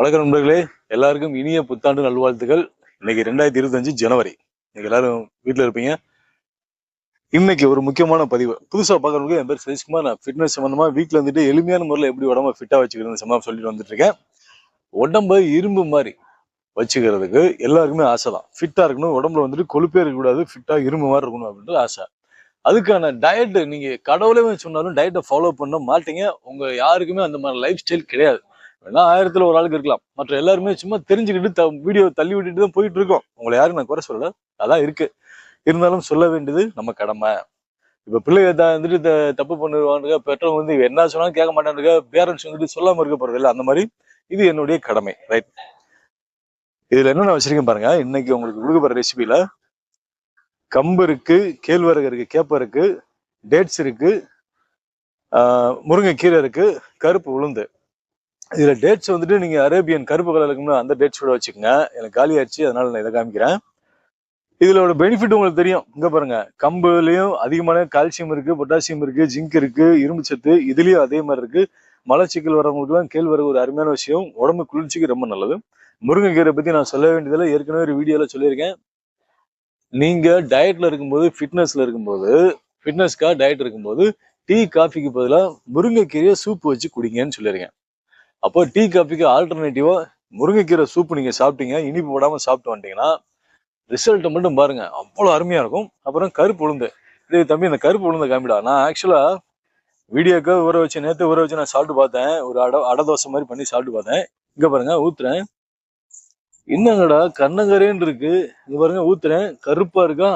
வணக்க நண்பர்களே. எல்லாருக்கும் இனிய புத்தாண்டு நல்வாழ்த்துக்கள். இன்னைக்கு ரெண்டாயிரத்தி இருபத்தஞ்சு ஜனவரி. இன்னைக்கு எல்லாரும் வீட்டில் இருப்பீங்க. இன்னைக்கு ஒரு முக்கியமான பதிவு. புதுசா பார்க்கறவங்க என் பேர் சதீஷ்குமார். நான் ஃபிட்னஸ் சம்பந்தமா வீட்டில் இருந்துட்டு எளிமையான முறையில் எப்படி உடம்ப ஃபிட்டா வச்சுக்கிறது சம்பந்தம் சொல்லிட்டு வந்துட்டு இருக்கேன். உடம்ப இரும்பு மாதிரி வச்சுக்கிறதுக்கு எல்லாருக்குமே ஆசை தான். ஃபிட்டா இருக்கணும். உடம்புல வந்துட்டு கொழுப்பே இருக்கக்கூடாது ஃபிட்டா இரும்பு மாதிரி இருக்கணும் அப்படின்றது ஆசை. அதுக்கான டயட்டு நீங்கள் கடவுளே சொன்னாலும் டயட்டை ஃபாலோ பண்ண மாட்டீங்க. உங்கள் யாருக்குமே அந்த மாதிரி லைஃப் ஸ்டைல் கிடையாது. வேணா ஆயிரத்துல ஒரு ஆளுக்கு இருக்கலாம். மற்ற எல்லாருமே சும்மா தெரிஞ்சுக்கிட்டு த வீடியோ தள்ளி விட்டுட்டு தான் போயிட்டு இருக்கோம். உங்களை யாரும் நான் குறை சொல்லல. அதான் இருக்கு. இருந்தாலும் சொல்ல வேண்டியது நம்ம கடமை. இப்ப பிள்ளைங்க த- வந்துட்டு த- தப்பு பண்ணுவானுங்க பெற்றவங்க வந்து என்ன சொன்னாலும் கேட்க மாட்டானுங்க. பேரண்ட்ஸ் வந்துட்டு சொல்லாம இருக்க போறது இல்லை. அந்த மாதிரி இது என்னுடைய கடமை. ரைட் இதுல என்னென்ன வச்சிருக்கேன் பாருங்க. இன்னைக்கு உங்களுக்கு கொடுக்க போற ரெசிபியில கம்பு இருக்கு கேழ்வரகு இருக்கு கேப்பை இருக்கு டேட்ஸ் இருக்கு முருங்கைக்கீரை இருக்கு கருப்பு உளுந்து. இதில் டேட்ஸ் வந்துட்டு நீங்கள் அரேபியன் கருப்பு கலர் இருக்கும்னா அந்த டேட்ஸ் கூட வச்சுக்கோங்க. எனக்கு காலி ஆயிடுச்சு அதனால நான் இதை காமிக்கிறேன். இதுல பெனிஃபிட் உங்களுக்கு தெரியும். இங்கே பாருங்க கம்புலையும் அதிகமான கால்சியம் இருக்கு பொட்டாசியம் இருக்கு ஜிங்க் இருக்கு இரும்பு சத்து இதுலேயும் அதே மாதிரி இருக்கு. மலச்சிக்கல் வரவங்களுக்குலாம் கேழ்வரகு ஒரு அருமையான விஷயம். உடம்பு குளிர்ச்சிக்கு ரொம்ப நல்லது. முருங்கைக்கீரை பற்றி நான் சொல்ல வேண்டியதில் ஏற்கனவே ஒரு வீடியோவில் சொல்லியிருக்கேன். நீங்கள் டயட்டில் இருக்கும்போது ஃபிட்னஸில் இருக்கும்போது ஃபிட்னஸ்க்காக டயட் இருக்கும்போது டீ காஃபிக்கு பதிலாக முருங்கைக்கீரையை சூப் வச்சு குடிங்கன்னு சொல்லியிருக்கேன். அப்போ டீ காஃபிக்கு ஆல்டர்னேட்டிவா முருங்கைக்கீரை சூப் நீங்க சாப்பிட்டீங்க இனிப்பு போடாம சாப்பிட்டு வந்துட்டீங்கன்னா ரிசல்ட்டை மட்டும் பாருங்க. அவ்வளோ அருமையா இருக்கும். அப்புறம் கருப்பு உளுந்து. இது தம்பி இந்த கருப்பு உளுந்து காமிடா. நான் ஆக்சுவலா வீடியோக்கு ஊற வச்சு நேற்று ஊற வச்சு நான் சாப்பிட்டு பார்த்தேன். ஒரு அட அடை தோசை மாதிரி பண்ணி சாப்பிட்டு பார்த்தேன். இங்க பாருங்க ஊத்துறேன். என்னங்கடா கண்ணங்கரேன்னு இருக்கு. இங்க பாருங்க ஊத்துறேன். கருப்பா இருக்கா?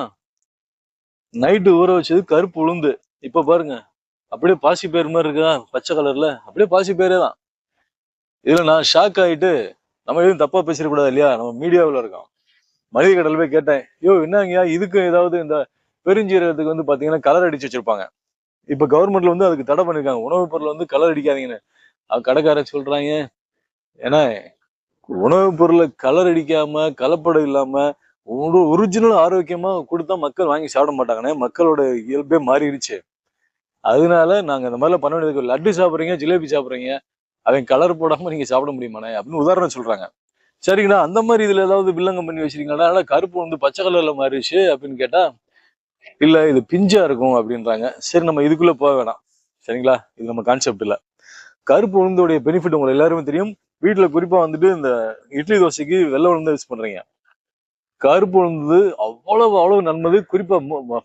நைட்டு ஊற வச்சது கருப்பு உளுந்து. இப்ப பாருங்க அப்படியே பாசி பேர் மாதிரி இருக்கா? பச்சை கலர்ல அப்படியே பாசி பேரே தான். இதுல நான் ஷாக் ஆயிட்டு நம்ம எதுவும் தப்பா பேசிடக்கூடாது இல்லையா? நம்ம மீடியாவில் இருக்கோம். மளிகை கடையில் போய் கேட்டேன் ஐயோ என்னங்கய்யா? இதுக்கு ஏதாவது இந்த பெருஞ்சீரகத்துக்கு வந்து பாத்தீங்கன்னா கலர் அடிச்சு வச்சிருப்பாங்க. இப்ப கவர்மெண்ட்ல வந்து அதுக்கு தடை பண்ணிருக்காங்க. உணவுப் பொருள் வந்து கலர் அடிக்காதீங்கன்னு. கடைக்காரன் சொல்றாங்க. ஏன்னா உணவுப் பொருளை கலர் அடிக்காம கலப்படம் இல்லாம ஒரு ஒரிஜினல் ஆரோக்கியமா கொடுத்தா மக்கள் வாங்கி சாப்பிட மாட்டாங்கண்ணே மக்களோட இயல்பே மாறிடுச்சு. அதனால நாங்க இந்த மாதிரிலாம் பண்ண வேண்டியது லட்டு சாப்பிட்றீங்க ஜிலேபி சாப்பிட்றீங்க அவன் கலர் போடாம நீங்க சாப்பிட முடியுமாண்ணே? அப்படின்னு உதாரணம் சொல்றாங்க. சரிங்கண்ணா அந்த மாதிரி இதுல ஏதாவது வில்லங்கம் பண்ணி வச்சிருக்கீங்களா அதனால கருப்பு வந்து பச்சை கலர்ல மாறிடுச்சு அப்படின்னு கேட்டா இல்ல இது பிஞ்சா இருக்கும் அப்படின்றாங்க. சரி நம்ம இதுக்குள்ள போக வேணாம். சரிங்களா? இது நம்ம கான்செப்ட் இல்ல. கருப்பு உளுந்தோடைய பெனிஃபிட் உங்களுக்கு எல்லாருமே தெரியும். வீட்டுல குறிப்பா வந்துட்டு இந்த இட்லி தோசைக்கு வெள்ளை உளுந்து யூஸ் பண்றீங்க. கருப்பு உளுந்து அவ்வளவு அவ்வளவு நன்மது. குறிப்பா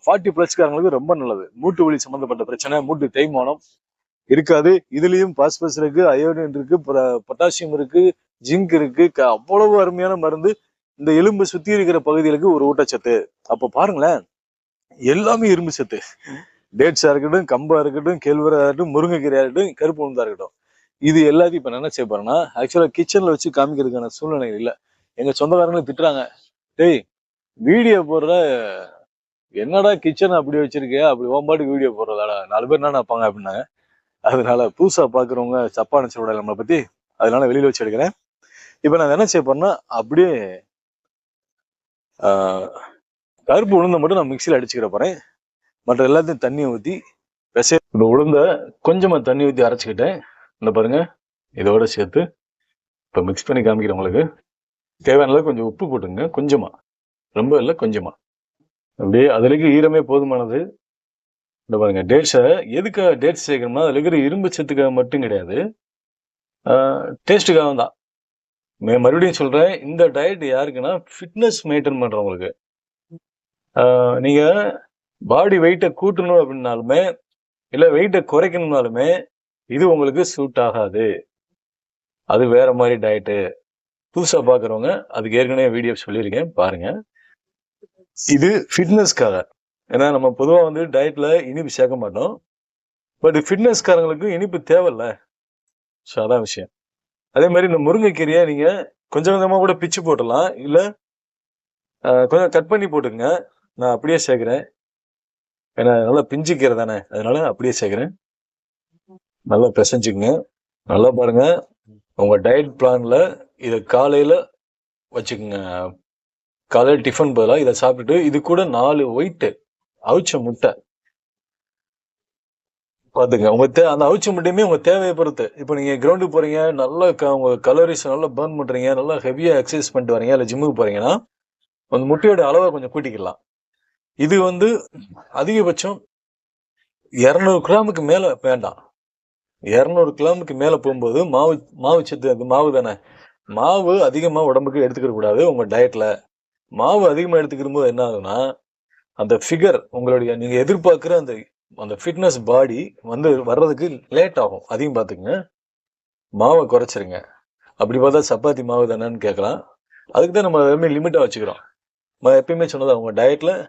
ஃபார்ட்டி ப்ளஸ்காரங்களுக்கு ரொம்ப நல்லது. மூட்டு வலி சம்பந்தப்பட்ட பிரச்சனை மூட்டு தேய்மானம் இருக்காது. இதுலயும் பாஸ்பஸ் இருக்கு அயோடின் இருக்கு பொட்டாசியம் இருக்கு ஜிங்க் இருக்கு. க- அவ்வளவு அருமையான மருந்து. இந்த எலும்பு சுத்தி இருக்கிற பகுதிகளுக்கு ஒரு ஊட்டச்சத்து. அப்ப பாருங்களேன். எல்லாமே இரும்பு சத்து. டேட்ஸா இருக்கட்டும் கம்பா இருக்கட்டும் கேழ்வரா இருக்கட்டும் முருங்கைக்கீரையா இருக்கட்டும் கருப்பு உளுந்தா இருக்கட்டும். இது எல்லாத்தையும் இப்ப என்ன செய்ய போறேன்னா ஆக்சுவலா கிச்சன்ல வச்சு காமிக்கிறதுக்கான சூழ்நிலை இல்ல. எங்க சொந்தக்காரங்களும் திட்டுறாங்க. டேய் வீடியோ போடுற என்னடா கிச்சன் அப்படி வச்சிருக்கியா அப்படி ஓம்பாட்டுக்கு வீடியோ போடுறதாடா? நாலு பேர் என்ன நினைப்பாங்க? அப்படின்னாங்க. அதனால புதுசா பாக்குறவங்க சப்பா நினைச்ச விட நம்மளை பத்தி அதனால வெளியில வச்சு எடுக்கிறேன். இப்ப நான் என்ன செய்ய போறேன்னா அப்படியே ஆஹ், கருப்பு உளுந்த மட்டும் நான் மிக்சியில் அடிச்சுக்கிற போறேன். மற்ற எல்லாத்தையும் தண்ணி ஊத்தி பிசை இந்த உளுந்த கொஞ்சமா தண்ணி ஊத்தி அரைச்சுக்கிட்டேன். இந்த பாருங்க இதோட சேர்த்து இப்ப மிக்ஸ் பண்ணி காமிக்கிறேன் உங்களுக்கு. தேவையான அளவுக்கு கொஞ்சம் உப்பு போட்டுங்க கொஞ்சமா. ரொம்ப இல்லை கொஞ்சமா. அப்படியே அதுலக்கு ஈரமே போதுமானது. இந்த பாருங்க டேட்ஸை எதுக்காக டேட்ஸ் சேர்க்கணும்னா அதில் இருக்கிற இரும்பு சத்துக்காக மட்டும் கிடையாது. டேஸ்ட்டுக்காக தான். மே- மறுபடியும் சொல்கிறேன் இந்த டயட் யாருக்குன்னா ஃபிட்னஸ் மெயின்டைன் பண்ணுறவங்களுக்கு நீங்கள் பாடி வெயிட்டை கூட்டணும் அப்படின்னாலுமே இல்லை வெயிட்டை குறைக்கணும்னாலுமே இது உங்களுக்கு சூட் ஆகாது. அது வேற மாதிரி டயட்டு புதுசாக பார்க்குறவங்க அதுக்கு ஏற்கனவே வீடியோ சொல்லியிருக்கேன் பாருங்கள் இது ஃபிட்னஸ்க்காக ஏன்னா நம்ம பொதுவாக வந்து டயட்டில் இனிப்பு சேர்க்க மாட்டோம். பட் ஃபிட்னஸ்காரங்களுக்கு இனிப்பு தேவையில்ல. ஸோ அதான் விஷயம். அதே மாதிரி இந்த முருங்கைக்கீரையை நீங்கள் கொஞ்சம் கொஞ்சமாக கூட பிச்சு போட்டுடலாம். இல்லை கொஞ்சம் கட் பண்ணி போட்டுங்க நான் அப்படியே சேர்க்குறேன். ஏன்னா நல்லா பிஞ்சு கீரை தானே. அதனால அப்படியே சேர்க்குறேன். நல்லா பிசைஞ்சுக்குங்க. நல்லா பாருங்க. உங்க டயட் பிளான்ல இதை காலையில வச்சுக்கோங்க. காலையில் டிஃபன் பதிலாக இதை சாப்பிட்டுட்டு இது கூட நாலு ஒயிட்டு அவிச்ச முட்டை. பாத்துங்க உங்க தே அந்த அவிச்ச முட்டையுமே உங்க தேவையை பொறுத்து. இப்போ நீங்க கிரவுண்டுக்கு போறீங்க நல்லா க- உங்க கலோரிஸ் நல்லா பர்ன் பண்றீங்க நல்லா ஹெவியா எக்ஸசைஸ் பண்ணிட்டு வரீங்க இல்ல ஜிம்முக்கு போறீங்கன்னா அந்த முட்டையோட அளவை கொஞ்சம் கூட்டிக்கலாம். இது வந்து அதிகபட்சம் இரநூறு கிராமுக்கு மேல வேண்டாம். இரநூறு கிராமுக்கு மேல போகும்போது மாவு மாவு சத்து அது மாவு தானே? மாவு அதிகமா உடம்புக்கு எடுத்துக்கிற கூடாது உங்க டயட்ல மாவு அதிகமா எடுத்துக்கிற போது என்ன ஆகுதுன்னா அந்த ஃபிகர் உங்களுடைய நீங்க எதிர்பார்க்குற அந்த அந்த ஃபிட்னஸ் பாடி வந்து வர்றதுக்கு லேட் ஆகும். அதையும் பார்த்துக்குங்க. மாவை குறைச்சிருங்க. அப்படி பார்த்தா சப்பாத்தி மாவு தானேன்னு கேட்கலாம். அதுக்கு தான் நம்ம எப்பவுமே லிமிட்டாக வச்சுக்கிறோம். நம்ம எப்பயுமே சொன்னது அவங்க டயட்டில்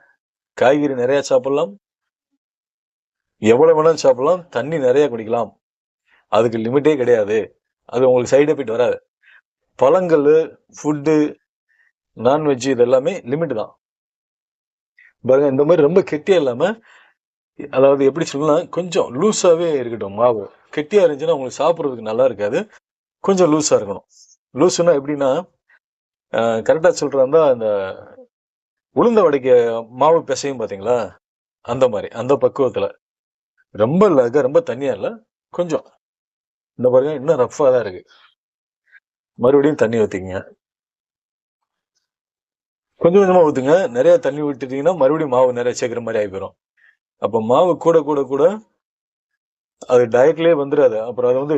காய்கறி நிறையா சாப்பிட்லாம். எவ்வளோ வேணாலும் சாப்பிட்லாம். தண்ணி நிறையா குடிக்கலாம். அதுக்கு லிமிட்டே கிடையாது. அது உங்களுக்கு சைடு எஃபெக்ட் வராது. பழங்கள் ஃபுட்டு நான்வெஜ் இது எல்லாமே லிமிட் தான். பாருங்க இந்த மாதிரி ரொம்ப கெட்டியா இல்லாம அதாவது எப்படி சொல்லலாம் கொஞ்சம் லூஸாவே இருக்கட்டும் மாவு. கெட்டியா இருந்துச்சுன்னா உங்களுக்கு சாப்பிட்றதுக்கு நல்லா இருக்காது. கொஞ்சம் லூஸா இருக்கணும். லூஸ்னா எப்படின்னா கரெக்டா சொல்றாந்தா அந்த உளுந்த வடைக்க மாவு பிசையும் பாத்தீங்களா? அந்த மாதிரி அந்த பக்குவத்துல. ரொம்ப இல்ல ரொம்ப தண்ணியா இல்ல கொஞ்சம். இந்த பாருங்க இன்னும் ரஃப்பாக தான் இருக்கு. மறுபடியும் தண்ணி ஊத்திங்க கொஞ்சம் கொஞ்சமாக ஊற்றுங்க நிறைய தண்ணி விட்டுட்டீங்கன்னா மறுபடியும் மாவு நிறைய சேர்க்குற மாதிரி ஆகி போயிடும் அப்போ மாவு கூட கூட கூட அது டயட்லேயே வந்துடாது அப்புறம் அது வந்து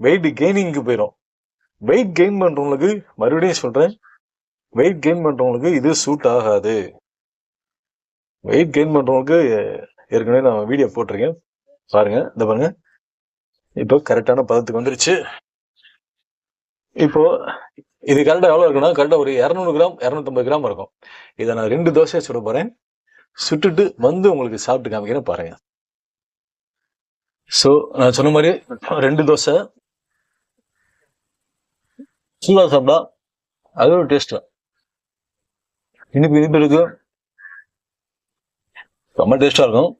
வெயிட் கெய்னிங்க்கு போயிடும் வெயிட் கெயின் பண்ணுறவங்களுக்கு மறுபடியும் சொல்கிறேன் வெயிட் கெயின் பண்ணுறவங்களுக்கு இது சூட் ஆகாது. வெயிட் கெயின் பண்ணுறவங்களுக்கு ஏற்கனவே நான் வீடியோ போட்டிருக்கேன். பாருங்க இந்த பாருங்க. இப்போ கரெக்டான பதத்துக்கு வந்துருச்சு. இப்போ இது கரெக்டாக எவ்வளோ இருக்குன்னா கரெக்டாக ஒரு இரநூறு கிராம் இரநூத்தம்பது கிராம் இருக்கும். இதை நான் ரெண்டு தோசையை சுட போறேன். சுட்டுட்டு வந்து உங்களுக்கு சாப்பிட்டு காமிக்கிறேன் பாருங்க. ஸோ நான் சொன்ன மாதிரி ரெண்டு தோசை. சூடாக சாப்பிட்டா அது ஒரு டேஸ்ட் இனிப்பு இனிப்பு இருக்கு. ரொம்ப டேஸ்டாக இருக்கும்.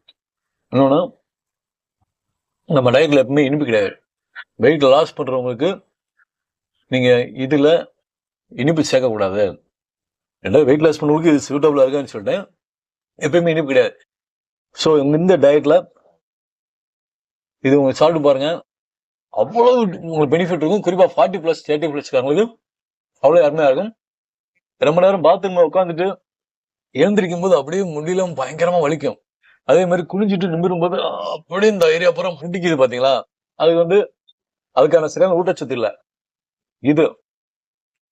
இன்னொன்று நம்ம டயட்ல எப்பவுமே இனிப்பு கிடையாது. வெயிட் லாஸ் பண்ணுறவங்களுக்கு நீங்கள் இதில் இனிப்பு சேர்க்கக்கூடாது. ரெண்டாவது வெயிட் லாஸ் பண்ணுறதுக்கு இது சூட்டபுளாக இருக்கான்னு சொல்லிட்டேன். எப்பயுமே இனிப்பு கிடையாது. ஸோ இந்த டயட்டில் இது உங்களுக்கு சாப்பிட்டு பாருங்கள் அவ்வளோ உங்களுக்கு பெனிஃபிட் இருக்கும். குறிப்பாக ஃபார்ட்டி ப்ளஸ் தேர்ட்டி பிளஸ்காரங்களுக்கு அவ்வளோ அருமையாக இருக்கும். ரொம்ப நேரம் பாத்ரூமில் உட்காந்துட்டு எழுந்திருக்கும் போது அப்படியே முடியலாம் பயங்கரமாக வலிக்கும். அதே மாதிரி குளிஞ்சிட்டு நிமிரும் போது அப்படியே இந்த ஏரியா பூரா முட்டிக்குது பார்த்தீங்களா அதுக்கு வந்து அதுக்கான சரியான ஊட்டச்சத்து இல்லை. இது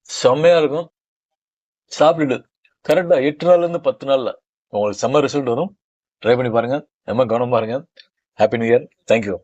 செம்மையா இருக்கும். சாப்பிட்டுட்டு கரெக்டா எட்டு நாள்ல இருந்து பத்து நாள்ல உங்களுக்கு செம்ம ரிசல்ட் வரும். ட்ரை பண்ணி பாருங்க. செம்ம கவனம் பாருங்க ஹாப்பி நியூ இயர் தேங்க்யூ